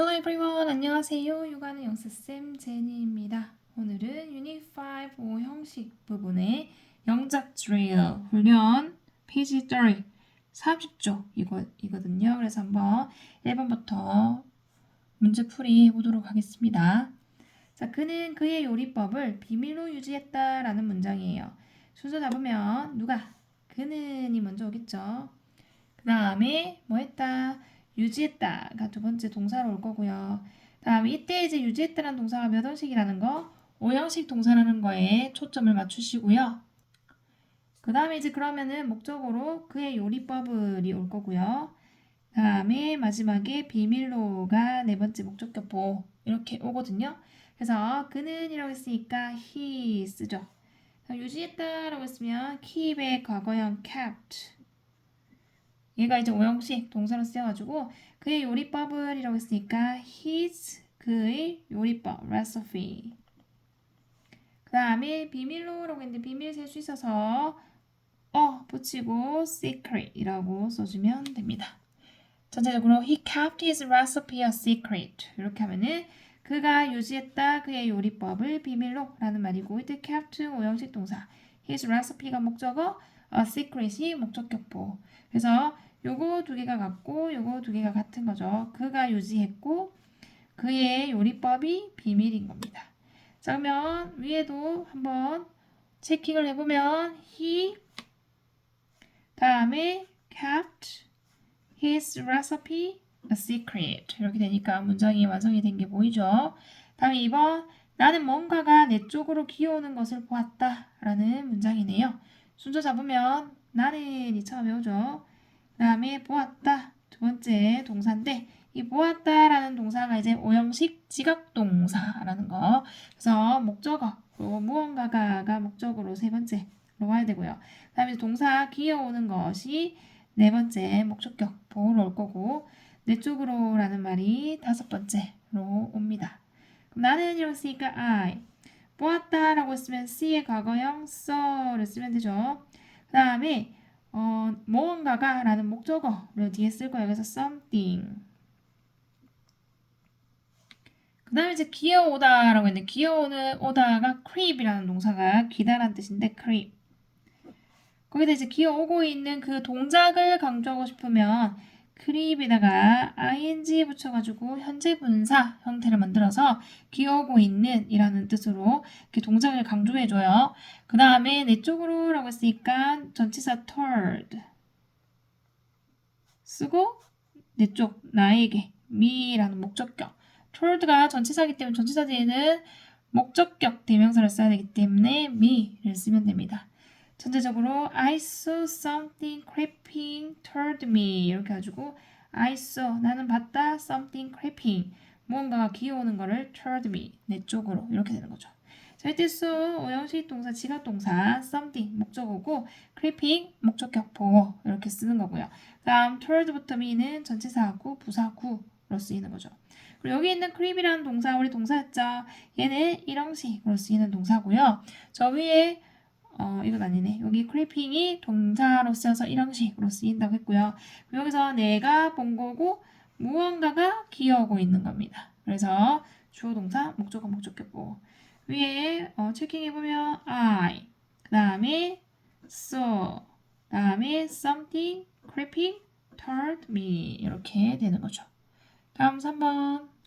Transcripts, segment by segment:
Hello everyone. 안녕하세요. 육아는 영스쌤 제니입니다. 오늘은 유닛 5 형식 부분의 영작 드릴 훈련 페이지 30 30조 이거, 이거든요. 그래서 한번 1번부터 문제풀이 해보도록 하겠습니다. 자, 그는 그의 요리법을 비밀로 유지했다 라는 문장이에요. 순서 잡으면 누가? 그는이 먼저 오겠죠. 그 다음에 뭐 했다? 유지했다가 두 번째 동사로 올 거고요. 다음에 이때 이제 유지했다라는 동사가 몇 원씩이라는 거, 5형식 동사라는 거에 초점을 맞추시고요. 그 다음에 이제 그러면은 목적으로 그의 요리법을이 올 거고요. 다음에 마지막에 비밀로가 네 번째 목적 격보 이렇게 오거든요. 그래서 그는이라고 했으니까 he 쓰죠. 유지했다라고 했으면 keep의 과거형 kept 얘가 이제 오형식 동사로 쓰여가지고 그의 요리법을 이라고 했으니까 his 그의 요리법 recipe. 그 다음에 비밀로라고 했는데 비밀 셀 수 있어서 어 붙이고 secret이라고 써주면 됩니다. 전체적으로 he kept his recipe a secret. 이렇게 하면은 그가 유지했다 그의 요리법을 비밀로 라는 말이고 이때 kept 오형식 동사. his recipe가 목적어 a secret이 목적격보. 그래서 요거 두 개가 같고 요거 두 개가 같은 거죠. 그가 유지했고 그의 요리법이 비밀인 겁니다. 자 그러면 위에도 한번 체킹을 해보면 he 다음에 kept his recipe a secret 이렇게 되니까 문장이 완성이 된 게 보이죠. 다음에 2번 나는 뭔가가 내 쪽으로 기어오는 것을 보았다 라는 문장이네요. 순서 잡으면 나는 이 처음에 오죠. 그 다음에 보았다. 두 번째 동사인데 이 보았다라는 동사가 이제 오형식 지각 동사라는 거. 그래서 목적어 그리고 무언가가가 목적으로 세 번째로 와야 되고요. 그 다음에 동사 기어오는 것이 네 번째 목적격 보호로 올 거고 내 쪽으로라는 말이 다섯 번째로 옵니다. 그럼 나는 이렇게 쓰니까 I. 보았다라고 했으면 C의 과거형 so를 쓰면 되죠. 그 다음에 어, 무언가가 라는 목적어를 뒤에 쓸 거예요. 그래서 something. 그 다음에 이제 기어오다 라고 했는데 기어오는 오다가 creep이라는 동사가 기다란 뜻인데 creep. 거기다 이제 기어오고 있는 그 동작을 강조하고 싶으면 크립에다가 ing 붙여가지고 현재 분사 형태를 만들어서 기어오고 있는 이라는 뜻으로 이렇게 동작을 강조해줘요. 그 다음에 내 쪽으로 라고 했으니까 전치사 toward 쓰고 내 쪽, 나에게 me라는 목적격 toward가 전치사기 때문에 전치사 뒤에는 목적격 대명사를 써야 되기 때문에 me를 쓰면 됩니다. 전체적으로 I saw something creeping toward me 이렇게 가지고 I saw 나는 봤다 something creeping 무언가가 기어오는 거를 toward me 내 쪽으로 이렇게 되는 거죠. 자, 이때 saw 오형식 동사 지각 동사 something 목적어고 creeping 목적격 보호 이렇게 쓰는 거고요. 다음 toward부터 me는 전치사하고 부사구로 쓰이는 거죠. 그리고 여기 있는 creep이라는 동사 우리 동사였죠. 얘는 일형식으로 쓰이는 동사고요. 저 위에 어, 이건 아니네. 여기 크리핑이 동사로 쓰여서 일형식으로 쓰인다고 했고요. 여기서 내가 본 거고 무언가가 기어오고 있는 겁니다. 그래서 주어 동사, 목적어, 목적격보. 위에 어, 체킹해 보면 I, 그 다음에 saw, 그 다음에 something creeping toward me 이렇게 되는 거죠. 다음 3번.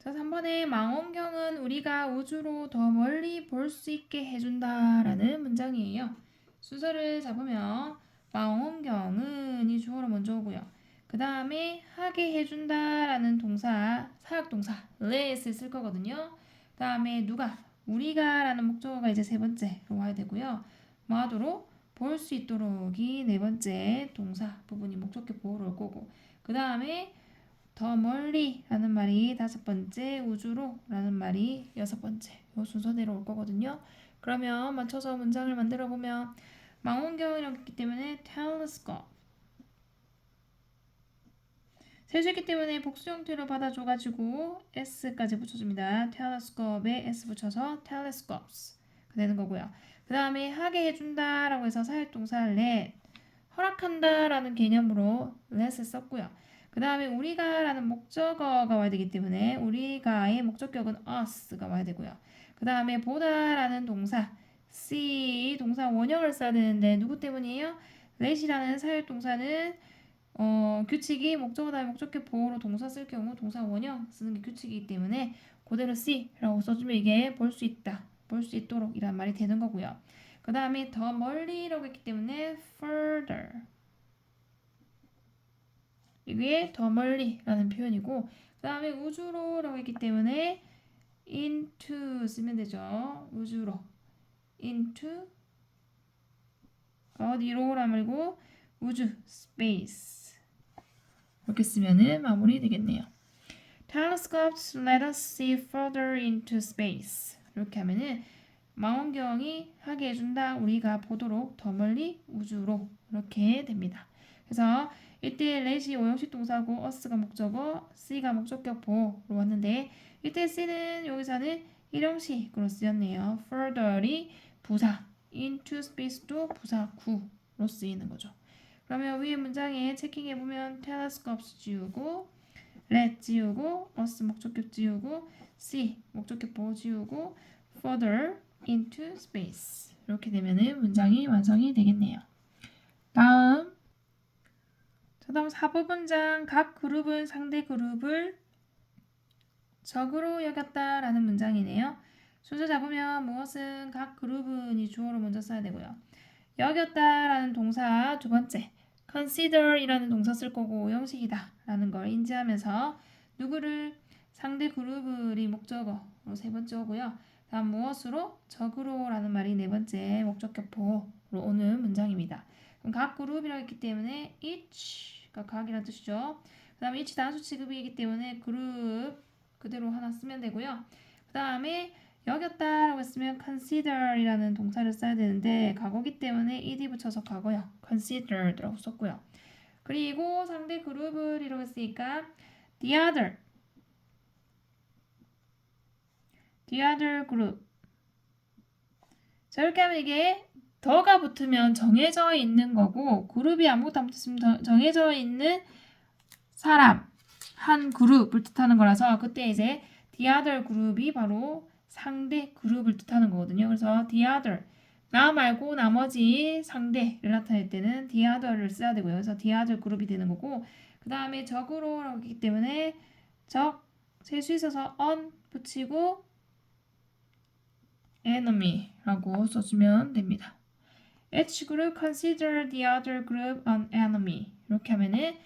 자, 3번에 망원경은 우리가 우주로 더 멀리 볼 수 있게 해준다라는 문장이에요. 순서를 잡으면 망원경은 이 주어로 먼저 오고요. 그 다음에 하게 해준다라는 동사, 사역동사, let을 쓸 거거든요. 그 다음에 누가, 우리가라는 목적어가 이제 세 번째로 와야 되고요. 뭐 하도록? 볼 수 있도록이 네 번째 동사 부분이 목적격 보호로 올 거고 그 다음에 더 멀리 라는 말이 다섯 번째, 우주로 라는 말이 여섯 번째. 요 순서대로 올 거거든요. 그러면 맞춰서 문장을 만들어 보면 망원경이라고 기 때문에 telescope. 세수기 때문에 복수 형태로 받아줘가지고 s까지 붙여줍니다. telescope에 s 붙여서 telescopes 되는 거고요. 그 다음에 하게 해준다라고 해서 사역동사 let 허락한다라는 개념으로 let을 썼고요. 그 다음에 우리가라는 목적어가 와야 되기 때문에 우리가의 목적격은 us가 와야 되고요. 그 다음에 보다라는 동사 see 동사 원형을 써야 되는데 누구 때문이에요? let이라는 사역 동사는 어, 규칙이 목적어 다음에 목적격 보호로 동사 쓸 경우 동사 원형 쓰는 게 규칙이기 때문에 그대로 see라고 써주면 이게 볼 수 있다, 볼 수 있도록 이란 말이 되는 거고요. 그 다음에 더 멀리라고 했기 때문에 further 이게 더 멀리라는 표현이고 그 다음에 우주로라고 했기 때문에 into 쓰면 되죠. 우주로 into 어디로라 말고 우주 space 이렇게 쓰면은 마무리 되겠네요. Telescopes let us see further into space 이렇게 하면은 망원경이 하게 해준다. 우리가 보도록 더 멀리 우주로 이렇게 됩니다. 그래서 이때 let이 오형식 동사고 us가 목적어, see가 목적격 보호로 왔는데 이때 see는 여기서는 일형식으로 쓰였네요. further이 부사, into space도 부사 구로 쓰이는 거죠. 그러면 위에 문장에 체킹해 보면 telescopes 지우고 let 지우고 us 목적격 지우고 see 목적격 보호 지우고 further into space 이렇게 되면은 문장이 완성이 되겠네요. 다음 자, 다음 4부 문장 각 그룹은 상대 그룹을 적으로 여겼다라는 문장이네요. 순서 잡으면 무엇은 각 그룹은 이 주어로 먼저 써야 되고요. 여겼다라는 동사 두 번째 consider이라는 동사 쓸 거고 형식이다라는 걸 인지하면서 누구를 상대 그룹을 이 목적어로 세 번째고요. 다음 무엇으로 적으로라는 말이 네 번째 목적격 보호로 오는 문장입니다. 그럼 각 그룹이라고 했기 때문에 each 가 각이라는 뜻이죠. 그 다음에 each 단수 취급이기 때문에 그룹 그대로 하나 쓰면 되고요. 그 다음에 여겼다라고 했으면 consider이라는 동사를 써야 되는데 과거기 때문에 ed 붙여서 과거요. considered라고 썼고요. 그리고 상대 그룹을 이라고 했으니까 the other the other group 자 이렇게 하면 이게 더가 붙으면 정해져 있는 거고 그룹이 아무것도 안 붙으면 정해져 있는 사람 한 그룹을 뜻하는 거라서 그때 이제 the other 그룹이 바로 상대 그룹을 뜻하는 거거든요. 그래서 the other 나 말고 나머지 상대를 나타낼 때는 the other를 써야 되고요. 그래서 the other 그룹이 되는 거고 그 다음에 적으로라고 했기 때문에 적 세수 있어서 on 붙이고 enemy라고 써주면 됩니다. Each group consider the other group an enemy. 이렇게 하면은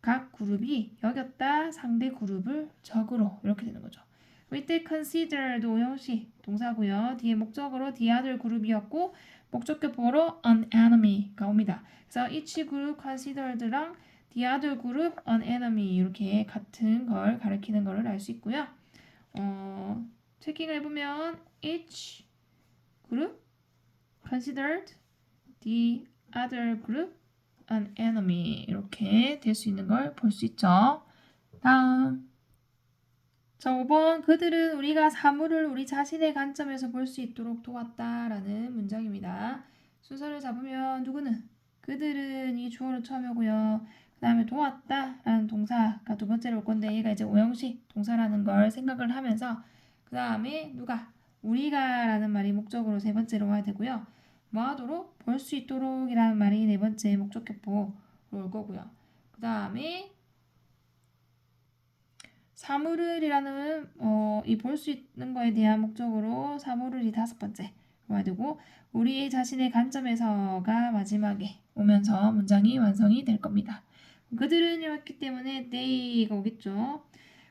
각 그룹이 여겼다 상대 그룹을 적으로 이렇게 되는 거죠. 이때 consider도 형식 동사고요. 뒤에 목적으로 the other 그룹이었고 목적격 보러 an enemy가 옵니다. 그래서 each group considered랑 the other group an enemy 이렇게 같은 걸 가리키는 것을 알수 있고요. 어, 체킹을 해보면 each group considered the other group an enemy 이렇게 될 수 있는 걸 볼 수 있죠. 다음 자 5번 그들은 우리가 사물을 우리 자신의 관점에서 볼 수 있도록 도왔다라는 문장입니다. 순서를 잡으면 누구는 그들은 이 주어로 처음에 오고요. 그 다음에 도왔다라는 동사가 두 번째로 올 건데 얘가 이제 오형식 동사라는 걸 생각을 하면서 그 다음에 누가 우리가라는 말이 목적으로 세 번째로 와야 되고요. 뭐 하도록 볼 수 있도록 이라는 말이 네 번째 목적격 보호로 올 거고요. 그 다음에 사물을이라는 어, 이 볼 수 있는 거에 대한 목적으로 사물을이 다섯 번째 와야 되고 우리 자신의 관점에서가 마지막에 오면서 문장이 완성이 될 겁니다. 그들은 이렇기 때문에 they가 오겠죠.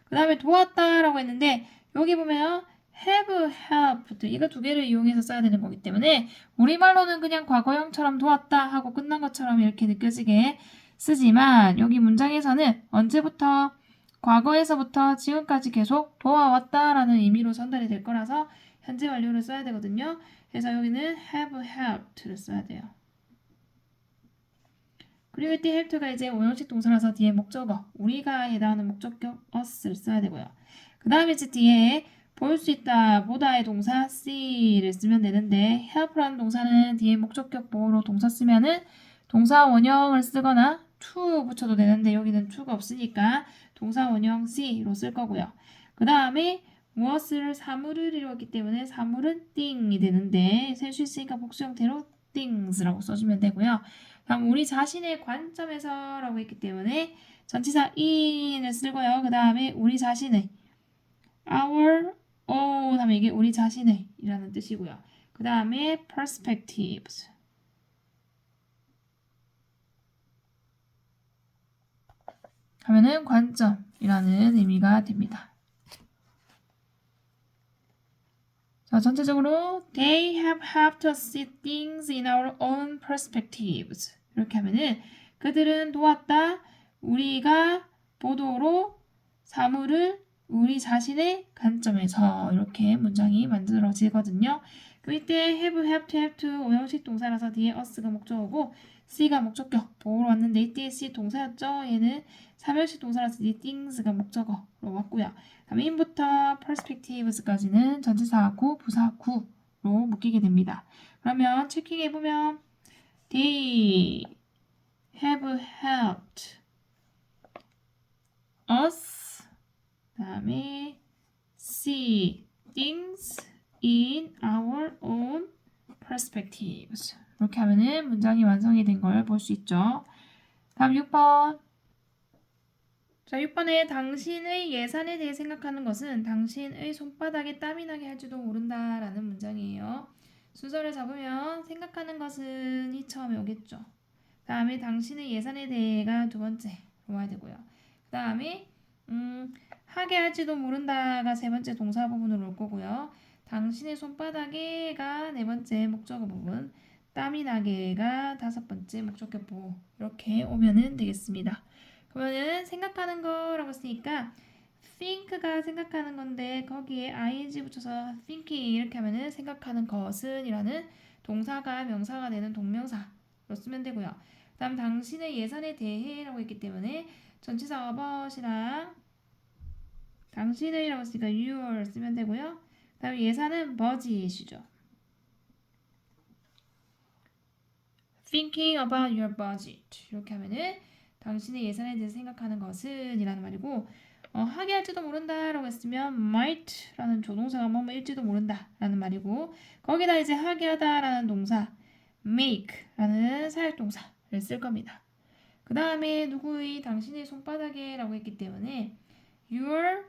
그 다음에 도왔다라고 했는데 여기 보면 have, helped 이거 두 개를 이용해서 써야 되는 거기 때문에 우리말로는 그냥 과거형처럼 도왔다 하고 끝난 것처럼 이렇게 느껴지게 쓰지만 여기 문장에서는 언제부터 과거에서부터 지금까지 계속 도와왔다라는 의미로 전달이 될 거라서 현재 완료를 써야 되거든요. 그래서 여기는 have helped를 써야 돼요. 그리고 이때 helped가 이제 오형식 동사라서 뒤에 목적어 우리가 해당하는 목적격 us를 써야 되고요. 그 다음에 이제 뒤에 볼 수 있다 보다의 동사 see를 쓰면 되는데 help라는 동사는 뒤에 목적격 보호로 동사 쓰면은 동사 원형을 쓰거나 to 붙여도 되는데 여기는 to가 없으니까 동사 원형 C로 쓸 거고요. 그 다음에 무엇을 사물을 이루었기 때문에 사물은 thing이 되는데 셀 수 있으니까 복수 형태로 things라고 써주면 되고요. 다음 우리 자신의 관점에서라고 했기 때문에 전치사 in을 쓰고요. 그 다음에 우리 자신의 our own 하면 이게 우리 자신의 이라는 뜻이고요. 그 다음에 perspectives 하면은 관점이라는 의미가 됩니다. 자, 전체적으로 they have helped us see things in our own perspectives. 이렇게 하면은 그들은 도왔다. 우리가 보도로 사물을 우리 자신의 관점에서 이렇게 문장이 만들어지거든요. 그 이때 have, have to, have to 오형식 동사라서 뒤에 us가 목적어고 C가 목적격 보호로 왔는데 이때 C 동사였죠. 얘는 사별식 동사라서 이 things가 목적어로 왔고요. 다음에 in부터 perspectives까지는 전치사하고 부사구로 묶이게 됩니다. 그러면 체킹해 보면 they have helped us 다음에 see things in our own perspectives 이렇게 하면은 문장이 완성이 된 걸 볼 수 있죠. 다음 6번 자, 6번에 당신의 예산에 대해 생각하는 것은 당신의 손바닥에 땀이 나게 할지도 모른다라는 문장이에요. 순서를 잡으면 생각하는 것은 이 처음에 오겠죠. 다음에 당신의 예산에 대해가 두 번째로 와야 되고요. 그 다음에 음, 하게 할지도 모른다가 세 번째 동사 부분으로 올 거고요. 당신의 손바닥에가 네 번째 목적어 부분, 땀이 나게가 다섯 번째 목적격 보호 이렇게 오면은 되겠습니다. 그러면은 생각하는 거라고 했으니까 think가 생각하는 건데 거기에 ing 붙여서 thinking 이렇게 하면은 생각하는 것은이라는 동사가 명사가 되는 동명사로 쓰면 되고요. 그다음 당신의 예산에 대해라고 했기 때문에 전치사 about이랑 당신의라고 했으니까 your 쓰면 되고요. 그다음 예산은 budget이죠. thinking about your budget 이렇게 하면은 당신의 예산에 대해서 생각하는 것은 이라는 말이고 어, 하게 할지도 모른다 라고 했으면 might라는 조동사가 뭐뭐일지도 모른다 라는 말이고 거기다 이제 하게 하다 라는 동사 make라는 사역동사를 쓸 겁니다. 그 다음에 누구의 당신의 손바닥에 라고 했기 때문에 your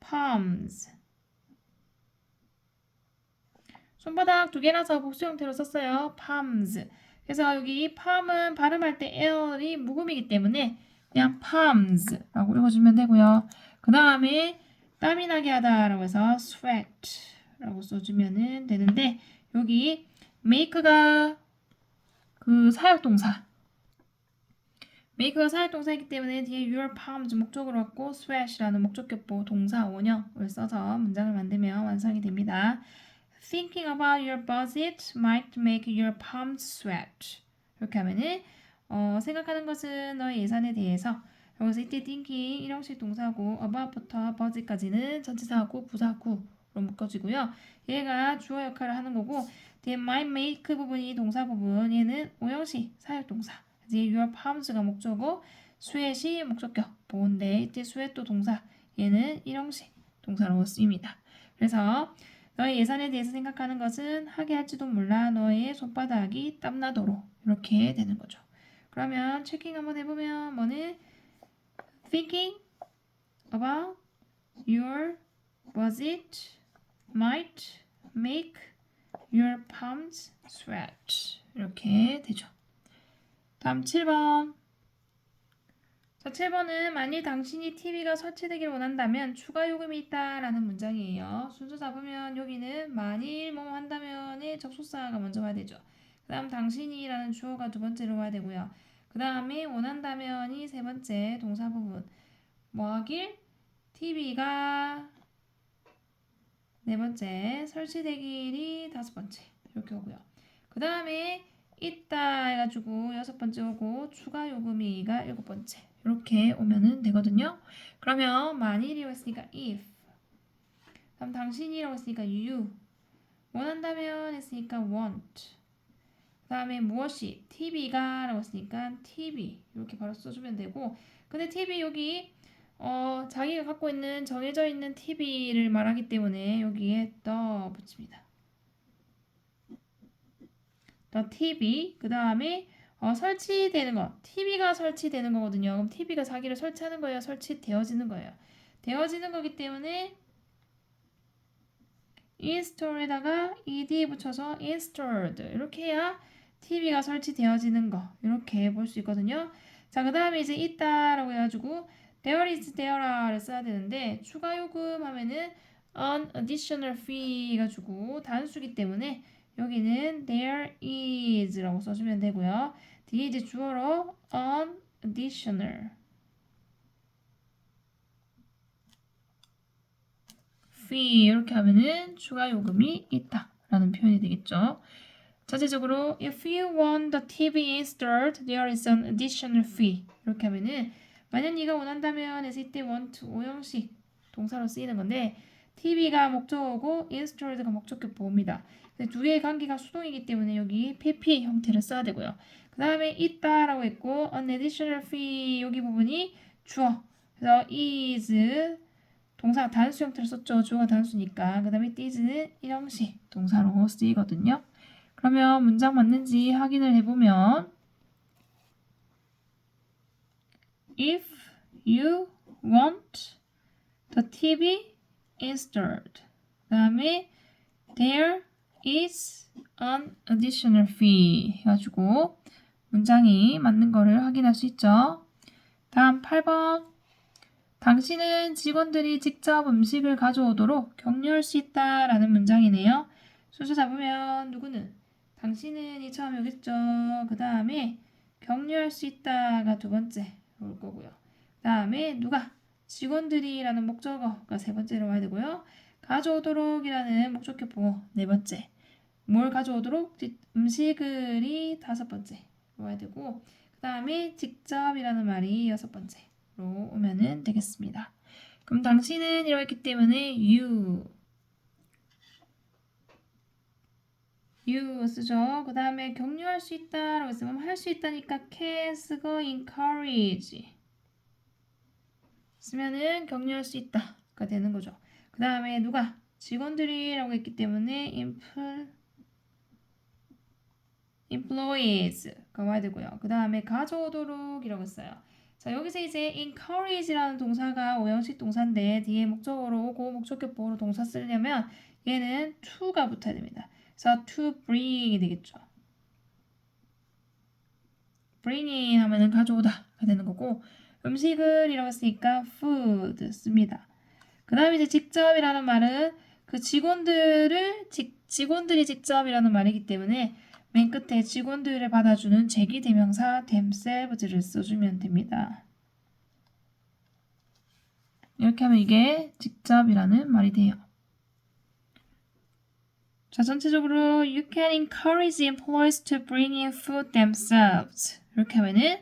palms 손바닥 두 개라서 복수 형태로 썼어요. palms. 그래서 여기 palm은 발음할 때 L이 묵음이기 때문에 그냥 palms라고 읽어주면 되고요. 그 다음에 땀이 나게 하다라고 해서 sweat라고 써주면 되는데 여기 make가 그 사역동사 make가 사역동사이기 때문에 뒤에 your palms 목적으로 왔고 sweat이라는 목적격보 동사 원형을 써서 문장을 만들면 완성이 됩니다. Thinking about your budget might make your palms sweat. 이렇게 하면은 어, 생각하는 것은 너의 예산에 대해서 여기서 이때 thinking 일형식 동사고 about부터 budget까지는 전치사하고 부사구로 묶어지고요. 얘가 주어 역할을 하는 거고 뒤에 might make 부분이 동사 부분 얘는 오형식 사역 동사 이제 your palms가 목적어 sweat이 목적격 보인데 이때 sweat도 동사 얘는 일형식 동사로 쓰입니다. 그래서 너의 예산에 대해서 생각하는 것은 하게 할지도 몰라 너의 손바닥이 땀나도록 이렇게 되는 거죠. 그러면 체킹 한번 해보면 뭐는 thinking about your budget might make your palms sweat 이렇게 되죠. 다음 7번 자, 7번은 만일 당신이 TV가 설치되길 원한다면 추가 요금이 있다라는 문장이에요. 순서 잡으면 여기는 만일 뭐 한다면의 접속사가 먼저 와야 되죠. 그 다음 당신이라는 주어가 두 번째로 와야 되고요. 그 다음에 원한다면이 세 번째 동사 부분. 뭐 하길? TV가 네 번째, 설치되길이 다섯 번째. 이렇게 오고요. 그 다음에 있다 해가지고 여섯 번째 오고 추가 요금이가 일곱 번째. 이렇게 오면은 되거든요. 그러면 만일이라고 했으니까 if 그럼 당신이라고 했으니까 you 원한다면 했으니까 want 그 다음에 무엇이 TV가 라고 했으니까 TV 이렇게 바로 써주면 되고 근데 TV 여기 어, 자기가 갖고 있는 정해져 있는 TV를 말하기 때문에 여기에 the 붙입니다. The TV 그 다음에 어, 설치되는 거 TV가 설치되는 거거든요. 그럼 TV가 자기를 설치하는 거예요. 설치되어지는 거예요. 되어지는 거기 때문에 install에다가 ed 붙여서 installed 이렇게 해야 TV가 설치되어지는 거 이렇게 볼 수 있거든요. 자, 그 다음에 이제 있다라고 해가지고 there is there를 써야 되는데 추가 요금 하면은 an additional fee 가지고 단수기 때문에 여기는 there is라고 써주면 되고요. 뒤에 이제 주어로 an additional fee 이렇게 하면은 추가 요금이 있다라는 표현이 되겠죠. 전체적으로 if you want the TV installed, there is an additional fee. 이렇게 하면은 만약 네가 원한다면 해서 이때 want 오형식 동사로 쓰이는 건데 TV가 목적어고 installed가 목적격 보호입니다. 근데 두 개의 관계가 수동이기 때문에 여기 PP 형태를 써야 되고요. 그 다음에 있다라고 했고 an additional fee 여기 부분이 주어. 그래서 is 동사 단수 형태를 썼죠. 주어가 단수니까. 그 다음에 is는 일형식 동사로 쓰이거든요. 그러면 문장 맞는지 확인을 해보면 If you want the TV installed 그 다음에 There is an additional fee 해가지고 문장이 맞는 거를 확인할 수 있죠. 다음 8번 당신은 직원들이 직접 음식을 가져오도록 격려할 수 있다라는 문장이네요. 순서 잡으면 누구는 당신은이 처음에 오겠죠. 그 다음에 격려할 수 있다가 두 번째 올 거고요. 그 다음에 누가 직원들이라는 목적어가 세 번째로 와야 되고요. 가져오도록이라는 목적격 보호 네 번째. 뭘 가져오도록 음식을이 다섯 번째 와야 되고 그 다음에 직접이라는 말이 여섯 번째로 오면은 되겠습니다. 그럼 당신은 이러고 있기 때문에 you you 쓰죠. 그 다음에 격려할 수 있다라고 했으면 할 수 있다니까 can 쓰고 encourage 쓰면은 격려할 수 있다가 되는 거죠. 그 다음에 누가 직원들이라고 했기 때문에 empl employees가 와야 되고요. 그 다음에 가져오도록이라고 했어요. 자 여기서 이제 encourage라는 동사가 오형식 동사인데 뒤에 목적어로 오고 목적격 보호로 동사 쓰려면 얘는 to가 붙어야 됩니다. 그래서 to bring이 되겠죠. bringing 하면은 가져오다가 되는 거고 음식을 이라고 했으니까 food 씁니다. 그 다음에 이제 직접이라는 말은 그 직원들을 직, 직원들이 직접이라는 말이기 때문에 맨 끝에 직원들을 받아주는 제기 대명사 themselves를 써주면 됩니다. 이렇게 하면 이게 직접이라는 말이 돼요. 자, 전체적으로 you can encourage employees to bring in food themselves. 이렇게 하면은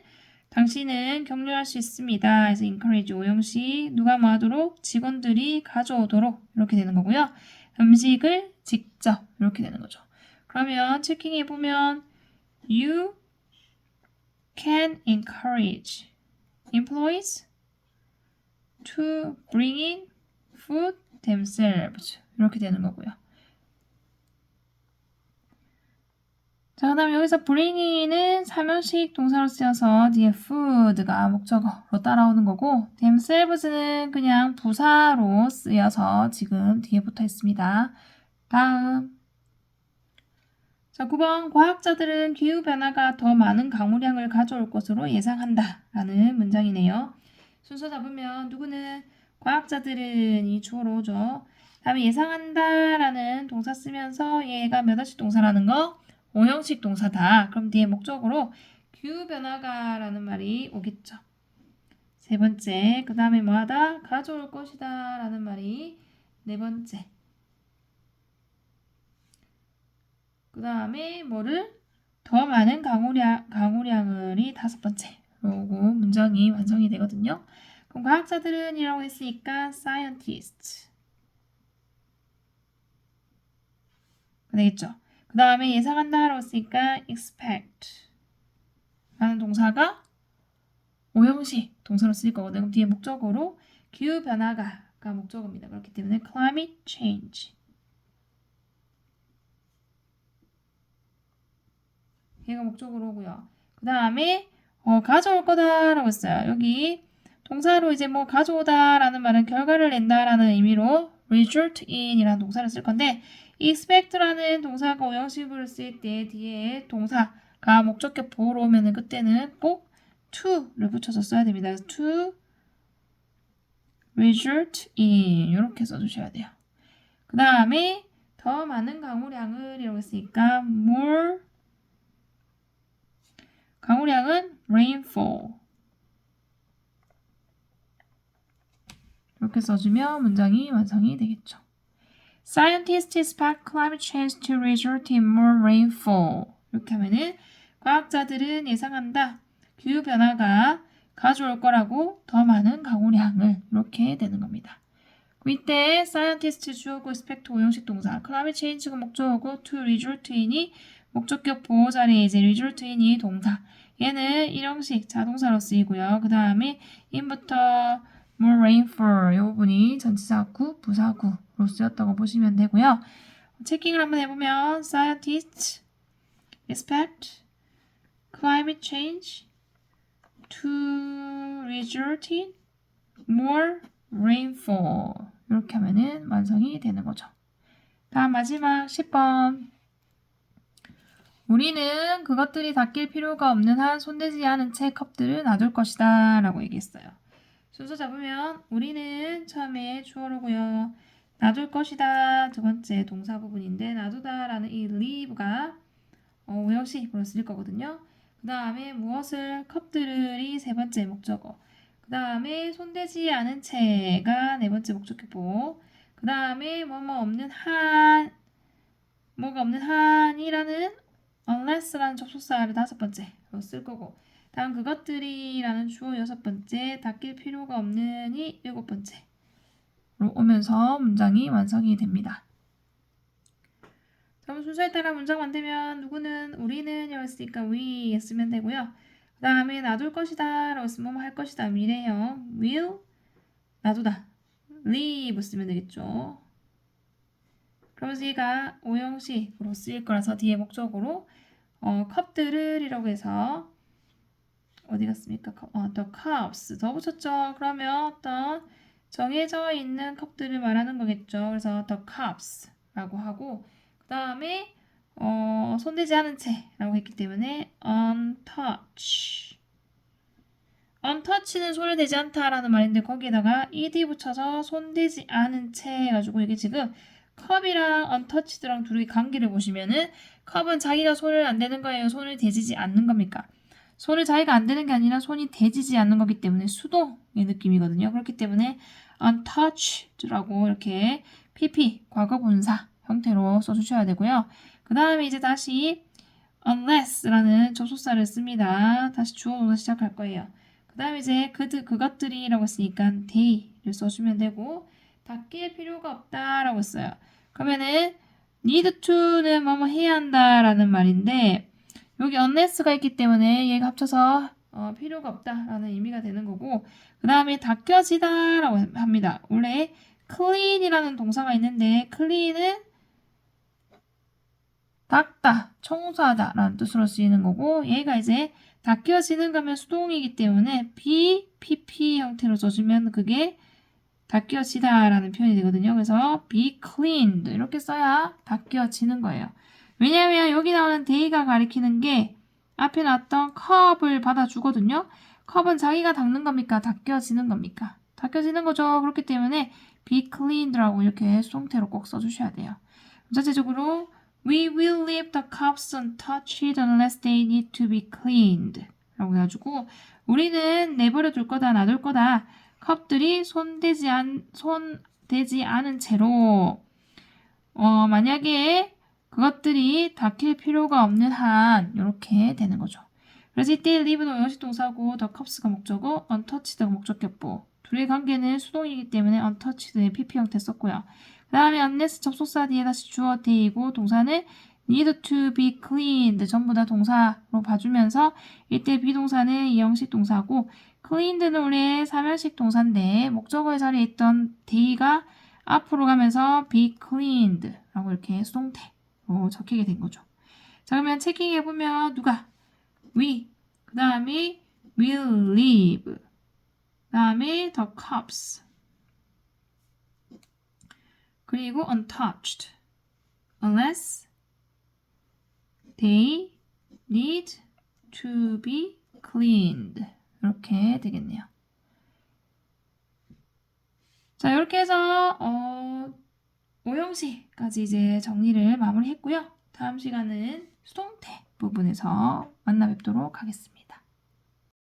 당신은 격려할 수 있습니다. 그래서 encourage 오형식 누가 뭐 하도록 직원들이 가져오도록 이렇게 되는 거고요. 음식을 직접 이렇게 되는 거죠. 그러면 체킹해 보면 you can encourage employees to bring in food themselves 이렇게 되는 거고요. 자, 그 다음에 여기서 bring인은 사면식 동사로 쓰여서 뒤에 food가 목적어로 따라오는 거고 themselves는 그냥 부사로 쓰여서 지금 뒤에 붙어 있습니다. 다음 자, 9번 과학자들은 기후 변화가 더 많은 강우량을 가져올 것으로 예상한다 라는 문장이네요. 순서 잡으면 누구는 과학자들은 이 주어로 오죠. 다음에 예상한다 라는 동사 쓰면서 얘가 몇 원씩 동사라는 거 오형식 동사다. 그럼 뒤에 목적으로 기후변화가 라는 말이 오겠죠. 세 번째, 그 다음에 뭐하다? 가져올 것이다 라는 말이 네 번째. 그 다음에 뭐를? 더 많은 강우량, 강우량을이 다섯 번째. 로고 문장이 완성이 되거든요. 그럼 과학자들은 이라고 했으니까 scientist. 되겠죠. 그 다음에 예상한다라고 했으니까 expect 라는 동사가 오형식 동사로 쓰일 거거든요. 그럼 뒤에 목적어로 기후 변화가가 목적어입니다. 그렇기 때문에 climate change 얘가 목적어로 오고요. 그 다음에 어, 가져올 거다라고 했어요. 여기 동사로 이제 뭐 가져오다라는 말은 결과를 낸다라는 의미로 result in이라는 동사를 쓸 건데 expect라는 동사가 오형식으로 쓰일 때 뒤에 동사가 목적격 보호로 오면은 그때는 꼭 to를 붙여서 써야 됩니다. to result in 이렇게 써주셔야 돼요. 그 다음에 더 많은 강우량을 이라고 했으니까 more 강우량은 rainfall 이렇게 써주면 문장이 완성이 되겠죠. Scientists expect climate change to result in more rainfall. 이렇게 하면은 과학자들은 예상한다. 기후 변화가 가져올 거라고 더 많은 강우량을 이렇게 되는 겁니다. 이때 scientist 주어고 expect 오형식 동사, climate change가 목적어고 to result in이 목적격 보호 자리에 이제 result in이 동사. 얘는 일형식 자동사로 쓰이고요. 그 다음에 in부터 more rainfall 이 부분이 전치사구, 부사구 로 쓰였다고 보시면 되고요. 체킹을 한번 해보면 scientists expect climate change to result in more rainfall 이렇게 하면은 완성이 되는 거죠. 다음 마지막 10번 우리는 그것들이 닦일 필요가 없는 한 손대지 않은 채 컵들을 놔둘 것이다 라고 얘기했어요. 순서 잡으면 우리는 처음에 주어로고요. 놔둘 것이다. 두 번째 동사 부분인데 놔두다 라는 이 leave가 어, 오형식으로 쓸 거거든요. 그 다음에 무엇을? 컵들이 세 번째 목적어. 그 다음에 손대지 않은 채가 네 번째 목적격보 그 다음에 뭐뭐 없는 한 뭐가 없는 한이라는 unless라는 접속사를 다섯 번째로 쓸 거고. 다음 그것들이라는 주어 여섯 번째 닦일 필요가 없는이 일곱 번째 로 오면서 문장이 완성이 됩니다. 다음 순서에 따라 문장 만들면 누구는 우리는 이랬으니까 we 쓰면 되고요. 그 다음에 놔둘 것이다 라고 쓰면 뭐할 것이다 미래형 will 놔두다 leave 쓰면 되겠죠. 그러면서 얘가 오형식으로 쓰일 거라서 뒤에 목적으로 어, 컵들을 이라고 해서 어디 갔습니까? 컵, 어, the cups 더 붙였죠. 그러면 어떤 정해져 있는 컵들을 말하는 거겠죠. 그래서 the cups라고 하고 그 다음에 어, 손대지 않은 채라고 했기 때문에 untouch untouch는 손을 대지 않다라는 말인데 거기에다가 ed 붙여서 손대지 않은 채 해가지고 이게 지금 컵이랑 untouched랑 둘이 관계를 보시면은 컵은 자기가 손을 안 대는 거예요. 손을 대지지 않는 겁니까? 손을 자기가 안 대는 게 아니라 손이 대지지 않는 거기 때문에 수동의 느낌이거든요. 그렇기 때문에 untouched라고 이렇게 pp 과거 분사 형태로 써주셔야 되고요. 그 다음에 이제 다시 unless라는 접속사를 씁니다. 다시 주어 동사 시작할 거예요. 그 다음에 이제 그, 그것들이라고 했으니까 they를 써주면 되고 닦일 필요가 없다라고 했어요. 그러면은 need to는 뭐뭐 해야 한다라는 말인데 여기 unless가 있기 때문에 얘가 합쳐서 어, 필요가 없다라는 의미가 되는 거고 그 다음에 닦여지다 라고 합니다. 원래 clean이라는 동사가 있는데 clean은 닦다, 청소하다 라는 뜻으로 쓰이는 거고 얘가 이제 닦여지는 거면 수동이기 때문에 be, pp 형태로 써주면 그게 닦여지다 라는 표현이 되거든요. 그래서 be cleaned 이렇게 써야 닦여지는 거예요. 왜냐하면 여기 나오는 day가 가리키는 게 앞에 나왔던 컵을 받아주거든요. 컵은 자기가 닦는 겁니까? 닦여지는 겁니까? 닦여지는 거죠. 그렇기 때문에 be cleaned라고 이렇게 수동태로 꼭 써주셔야 돼요. 전체적으로 We will leave the cups untouched unless they need to be cleaned 라고 해가지고 우리는 내버려 둘 거다 놔둘 거다 컵들이 손대지 않 손대지 않은 채로 어 만약에 그것들이 닦일 필요가 없는 한 이렇게 되는 거죠. 그래서 이때 leave는 오형식 동사고 the cups가 목적어 untouched가 목적격보 둘의 관계는 수동이기 때문에 untouched의 pp 형태 썼고요. 그 다음에 unless 접속사 뒤에 다시 주어 대이고 동사는 need to be cleaned 전부 다 동사로 봐주면서 이때 비동사는 이형식 동사고 cleaned는 원래 사면식 동사인데 목적어의 자리에 있던 day가 앞으로 가면서 be cleaned 라고 이렇게 수동태로 적히게 된 거죠. 자 그러면 체킹해 보면 누가 we 그 다음에 will leave 그 다음에 the cups 그리고 untouched unless they need to be cleaned 이렇게 되겠네요. 자 이렇게 해서 어, 오형식까지 이제 정리를 마무리했고요. 다음 시간은 수동태 부분에서 만나 뵙도록 하겠습니다.